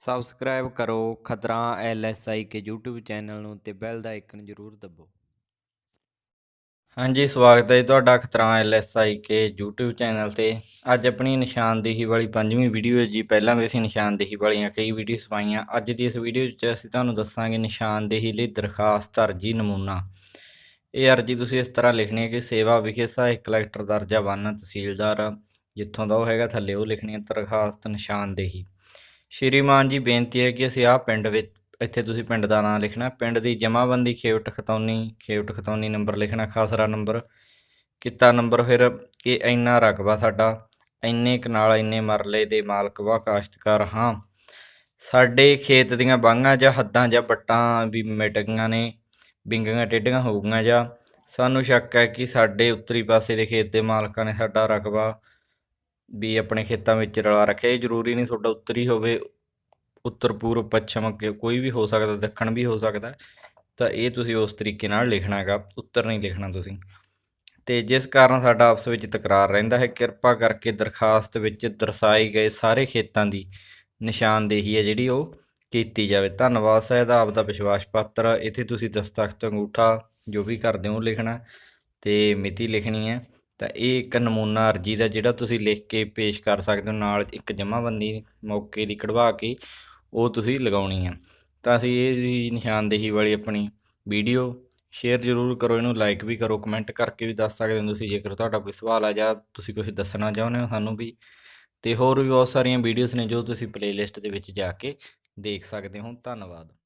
Subscribe ਕਰੋ ਖਤਰਾ ਐਲਐਸਆਈ ਕੇ YouTube ਚੈਨਲ ਨੂੰ ਤੇ ਬੈਲ ਦਾ ਆਈਕਨ ਜ਼ਰੂਰ ਦਬਾਓ ਹਾਂਜੀ, ਸਵਾਗਤ ਹੈ ਜੀ ਤੁਹਾਡਾ ਖਤਰਾ ਐਲਐਸਆਈ ਕੇ YouTube ਚੈਨਲ ਤੇ। ਅੱਜ ਆਪਣੀ ਨਿਸ਼ਾਨਦੇਹੀ ਵਾਲੀ ਪੰਜਵੀਂ ਵੀਡੀਓ ਹੈ ਜੀ। ਪਹਿਲਾਂ ਵੀ ਅਸੀਂ ਨਿਸ਼ਾਨਦੇਹੀ ਵਾਲੀਆਂ ਕਈ ਵੀਡੀਓਸ ਪਾਈਆਂ। ਅੱਜ ਦੀ ਇਸ ਵੀਡੀਓ ਵਿੱਚ ਅਸੀਂ ਤੁਹਾਨੂੰ ਦੱਸਾਂਗੇ ਨਿਸ਼ਾਨਦੇਹੀ ਲਈ ਦਰਖਾਸਤ ਅਰਜੀ ਨਮੂਨਾ। ਇਹ ਅਰਜੀ ਤੁਸੀਂ ਇਸ ਤਰ੍ਹਾਂ ਲਿਖਣੀ ਹੈ ਕਿ ਸੇਵਾ ਵਿਖੇ ਸਹਾਇਕ ਕਲੈਕਟਰ ਦਰਜਾ 1 ਤਹਿਸੀਲਦਾਰ, ਜਿੱਥੋਂ ਦਾ ਉਹ ਹੈਗਾ, ਥੱਲੇ ਉਹ ਲਿਖਣੀ ਹੈ ਦਰਖਾਸਤ ਨਿਸ਼ਾਨਦੇਹੀ। ਸ਼੍ਰੀਮਾਨ ਜੀ, ਬੇਨਤੀ ਹੈ ਕਿ ਅਸੀਂ ਆਹ ਪਿੰਡ ਵਿੱਚ, ਇੱਥੇ ਤੁਸੀਂ ਪਿੰਡ ਦਾ ਨਾਮ ਲਿਖਣਾ, ਪਿੰਡ ਦੀ ਜਮਾਬੰਦੀ ਖੇਵਟ ਖਤੌਨੀ ਖੇਵਟ ਖਤੌਨੀ ਨੰਬਰ ਲਿਖਣਾ, ਖਾਸਰਾ ਨੰਬਰ, ਕਿੱਤਾ ਨੰਬਰ ਫਿਰ, ਇਹ ਇੰਨਾ ਰਕਬਾ ਸਾਡਾ, ਇੰਨੇ ਕਨਾਲ, ਇੰਨੇ ਮਰਲੇ ਦੇ ਮਾਲਕ ਵਾ ਕਾਸ਼ਤਕਾਰ, ਹਾਂ। ਸਾਡੇ ਖੇਤ ਦੀਆਂ ਬਾਂਗਾਂ ਜਾਂ ਹੱਦਾਂ ਜਾਂ ਬੱਟਾਂ ਵੀ ਮਿਟ ਗਈਆਂ ਨੇ, ਬਿੰਗੀਆਂ ਟੇਢੀਆਂ ਹੋ ਗਈਆਂ ਜਾਂ, ਸਾਨੂੰ ਸ਼ੱਕ ਹੈ ਕਿ ਸਾਡੇ ਉੱਤਰੀ ਪਾਸੇ ਦੇ ਖੇਤ ਦੇ ਮਾਲਕਾਂ ਨੇ ਸਾਡਾ ਰਕਬਾ ਵੀ ਆਪਣੇ ਖੇਤਾਂ ਵਿੱਚ ਰਲਾ ਰੱਖਿਆ। ਇਹ ਜ਼ਰੂਰੀ ਨਹੀਂ ਤੁਹਾਡਾ ਉੱਤਰੀ ਹੋਵੇ, ਉੱਤਰ, ਪੂਰਬ, ਪੱਛਮ, ਅੱਗੇ ਕੋਈ ਵੀ ਹੋ ਸਕਦਾ, ਦੱਖਣ ਵੀ ਹੋ ਸਕਦਾ। ਤਾਂ ਇਹ ਤੁਸੀਂ ਉਸ ਤਰੀਕੇ ਨਾਲ ਲਿਖਣਾ ਹੈਗਾ। ਉੱਤਰ ਨਹੀਂ ਲਿਖਣਾ ਤੁਸੀਂ। ਤੇ ਜਿਸ ਕਾਰਨ ਸਾਡਾ ਆਪਸ ਵਿੱਚ ਤਕਰਾਰ ਰਹਿੰਦਾ ਹੈ, ਕਿਰਪਾ ਕਰਕੇ ਦਰਖਾਸਤ ਵਿੱਚ ਦਰਸਾਏ ਗਏ ਸਾਰੇ ਖੇਤਾਂ ਦੀ ਨਿਸ਼ਾਨਦੇਹੀ ਹੈ ਜਿਹੜੀ ਉਹ ਕੀਤੀ ਜਾਵੇ। ਧੰਨਵਾਦ ਸਾਹਿਬ ਆਪ ਦਾ ਵਿਸ਼ਵਾਸ ਪੱਤਰ। ਇੱਥੇ ਤੁਸੀਂ ਦਸਤਖਤ, ਅੰਗੂਠਾ ਜੋ ਵੀ ਕਰਦੇ ਹੋ ਉਹ ਲਿਖਣਾ। ਤੇ ਮਿਤੀ ਲਿਖਣੀ ਹੈ। ਤਾਂ ਇਹ ਇੱਕ ਨਮੂਨਾ ਅਰਜੀ ਦਾ ਜਿਹੜਾ ਤੁਸੀਂ ਲਿਖ ਕੇ ਪੇਸ਼ ਕਰ ਸਕਦੇ ਹੋ, ਨਾਲ ਇੱਕ ਜਮ੍ਹਾਂਬੰਦੀ ਮੌਕੇ ਦੀ ਕਢਵਾ ਕੇ ਉਹ ਤੁਸੀਂ ਲਗਾਉਣੀ ਹੈ। ਤਾਂ ਅਸੀਂ ਇਹ ਜੀ ਨਿਸ਼ਾਨਦੇਹੀ ਵਾਲੀ ਆਪਣੀ ਵੀਡੀਓ ਸ਼ੇਅਰ ਜ਼ਰੂਰ ਕਰੋ, ਇਹਨੂੰ ਲਾਈਕ ਵੀ ਕਰੋ ਕਮੈਂਟ ਕਰਕੇ ਵੀ ਦੱਸ ਸਕਦੇ ਹੋ ਤੁਸੀਂ, ਜੇਕਰ ਤੁਹਾਡਾ ਕੋਈ ਸਵਾਲ ਆ ਜਾਂ ਤੁਸੀਂ ਕੁਝ ਦੱਸਣਾ ਚਾਹੁੰਦੇ ਹੋ ਸਾਨੂੰ ਵੀ। ਤੇ ਹੋਰ ਵੀ ਬਹੁਤ ਸਾਰੀਆਂ ਵੀਡੀਓਜ਼ ਨੇ ਜੋ ਤੁਸੀਂ ਪਲੇਲਿਸਟ ਦੇ ਵਿੱਚ ਜਾ ਕੇ ਦੇਖ ਸਕਦੇ ਹੋ। ਧੰਨਵਾਦ।